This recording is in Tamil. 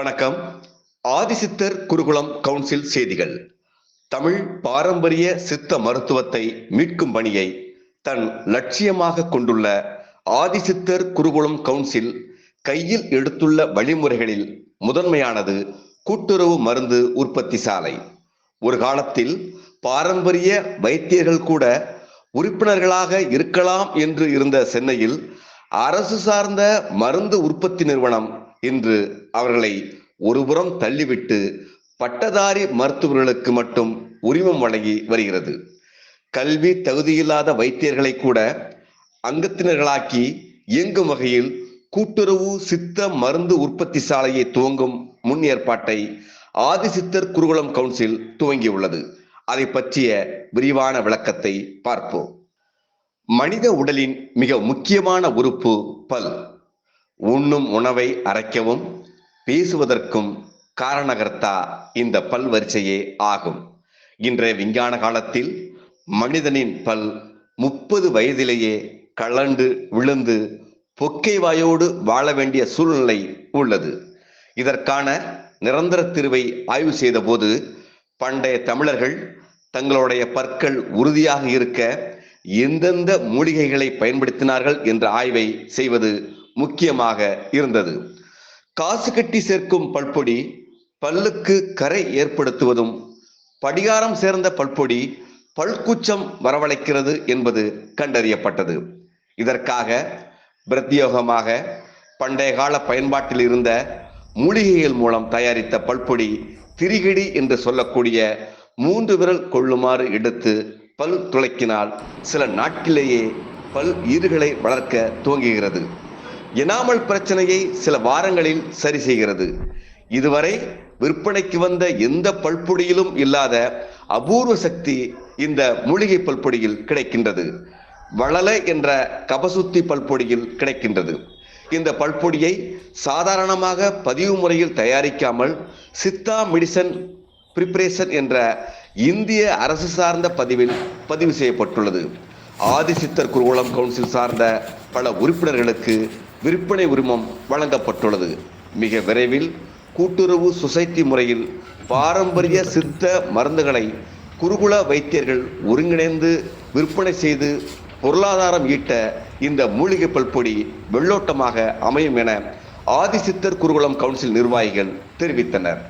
வணக்கம். ஆதிசித்தர் குருகுலம் கவுன்சில் செய்திகள். தமிழ் பாரம்பரிய சித்த மருத்துவத்தை மீட்கும் பணியை தன் லட்சியமாக கொண்டுள்ள ஆதிசித்தர் குருகுலம் கவுன்சில் கையில் எடுத்துள்ள வழிமுறைகளில் முதன்மையானது கூட்டுறவு மருந்து உற்பத்தி சாலை. ஒரு காலத்தில் பாரம்பரிய வைத்தியர்கள் கூட உறுப்பினர்களாக இருக்கலாம் என்று இருந்த சென்னையில் அரசு சார்ந்த மருந்து உற்பத்தி நிறுவனம் இன்று அவர்களை ஒருபுறம் தள்ளிவிட்டு பட்டதாரி மருத்துவர்களுக்கு மட்டும் உரிமம் வழங்கி வருகிறது. கல்வி தகுதியில்லாத வைத்தியர்களை கூட அங்கத்தினர்களாக்கி இயங்கும் வகையில் கூட்டுறவு சித்த மருந்து உற்பத்தி சாலையை துவங்கும் முன் ஏற்பாட்டை ஆதிசித்தர் குருகுலம் கவுன்சில் துவங்கியுள்ளது. அதை பற்றிய விரிவான விளக்கத்தை பார்ப்போம். மனித உடலின் மிக முக்கியமான உறுப்பு பல். உண்ணும் உணவை அரைக்கவும் பேசுவதற்கும் காரணகர்த்தா இந்த பல் வரிசையே ஆகும். இன்றைய விஞ்ஞான காலத்தில் மனிதனின் பல் முப்பது வயதிலேயே கலண்டு விழுந்து பொக்கை வாயோடு வாழ வேண்டிய சூழ்நிலை உள்ளது. இதற்கான நிரந்தர தீர்வை ஆய்வு செய்தபோது பண்டைய தமிழர்கள் தங்களுடைய பற்கள் உறுதியாக இருக்க எந்தெந்த மூலிகைகளை பயன்படுத்தினார்கள் என்ற ஆய்வை செய்வது முக்கியமாக இருந்தது. காசு கட்டி சேர்க்கும் பல்பொடி பல்லுக்கு கரை ஏற்படுத்துவதும் படிகாரம் சேர்ந்த பல்பொடி பல்குச்சம் வரவழைக்கிறது என்பது கண்டறியப்பட்டது. இதற்காக பிரத்யோகமாக பண்டைய கால பயன்பாட்டில் இருந்த மூலிகைகள் மூலம் தயாரித்த பல்பொடி திரிகிடி என்று சொல்லக்கூடிய மூன்று விரல் கொள்ளுமாறு எடுத்து பல் துளைக்கினால் சில நாட்டிலேயே பல் ஈறுகளை வளர்க்க துவங்குகிறது. எனாமல் பிரச்சனையை சில வாரங்களில் சரி செய்கிறது. இதுவரை விற்பனைக்கு வந்த எந்த பல்பொடியிலும் இல்லாத அபூர்வ சக்தி இந்த மூலிகை பல்பொடியில் கிடைக்கின்றது. வளல என்ற கபசுத்தி பல்பொடியில் கிடைக்கின்றது. இந்த பல்பொடியை சாதாரணமாக பதிவு முறையில் தயாரிக்காமல் சித்தா மெடிசன் பிரிப்பரேஷன் என்ற இந்திய அரசு சார்ந்த பதிவில் பதிவு செய்யப்பட்டுள்ளது. ஆதிசித்தர் குருகுலம் கவுன்சில் சார்ந்த பல உறுப்பினர்களுக்கு விற்பனை உரிமம் வழங்கப்பட்டுள்ளது. மிக விரைவில் கூட்டுறவு சொசைட்டி முறையில் பாரம்பரிய சித்த மருந்துகளை குருகுல வைத்தியர்கள் ஒருங்கிணைந்து விற்பனை செய்து பொருளாதாரம் ஈட்ட இந்த மூலிகை பல்பொடி வெள்ளோட்டமாக அமையும் என ஆதிசித்தர் குருகுலம் கவுன்சில் நிர்வாகிகள் தெரிவித்தனர்.